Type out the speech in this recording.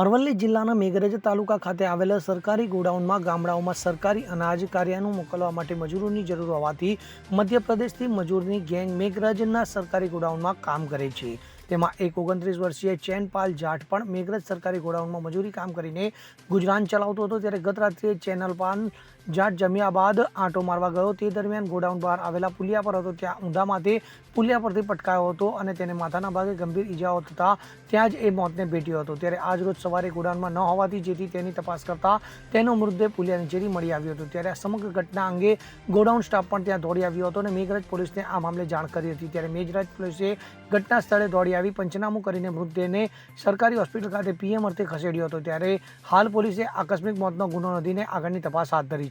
અરવલ્લી જિલ્લાના મેઘરજ તાલુકા ખાતે આવેલા સરકારી ગોડાઉનમાં ગામડાઓમાં સરકારી અનાજ કાર્યનું મોકલવા માટે મજૂરોની જરૂર હોવાથી મધ્યપ્રદેશથી મજૂરની ગેંગ મેઘરજના સરકારી ગોડાઉનમાં કામ કરે છે. તેમાં એક ઓગણત્રીસ વર્ષીય ચેનપાલ જાટ પણ મેઘરજ સરકારી ગોડાઉનમાં મજૂરી કામ કરીને ગુજરાન ચલાવતો હતો, ત્યારે ગત રાત્રે ચેનલપાન જાટ જમ્યા બાદ આંટો મારવા ગયો. તે દરમિયાન ગોડાઉન બહાર આવેલા પુલિયા પર હતો. ત્યાં ઊંધામાંથી માથે પુલિયા પરથી પટકાયો હતો અને તેને માથાના ભાગે ગંભીર ઈજાઓ થતાં ત્યાં જ એ મોતને ભેટ્યો હતો. ત્યારે આજ રોજ સવારે ગોડાઉનમાં ન હોવાથી જેથી તેની તપાસ કરતા તેનો મૃતદેહ પુલિયા નીચેથી મળી આવ્યો હતો. ત્યારે આ સમગ્ર ઘટના અંગે ગોડાઉન સ્ટાફ પણ ત્યાં દોડી આવ્યો હતો અને મેઘરાજ પોલીસને આ મામલે જાણ કરી હતી. ત્યારે મેઘરાજ પોલીસે ઘટના સ્થળે દોડી આવી પંચનામું કરીને મૃતદેહને સરકારી હોસ્પિટલ ખાતે પીએમ અર્થે ખસેડ્યો હતો. ત્યારે હાલ પોલીસે આકસ્મિક મોતનો ગુનો નોંધીને આગળની તપાસ હાથ ધરી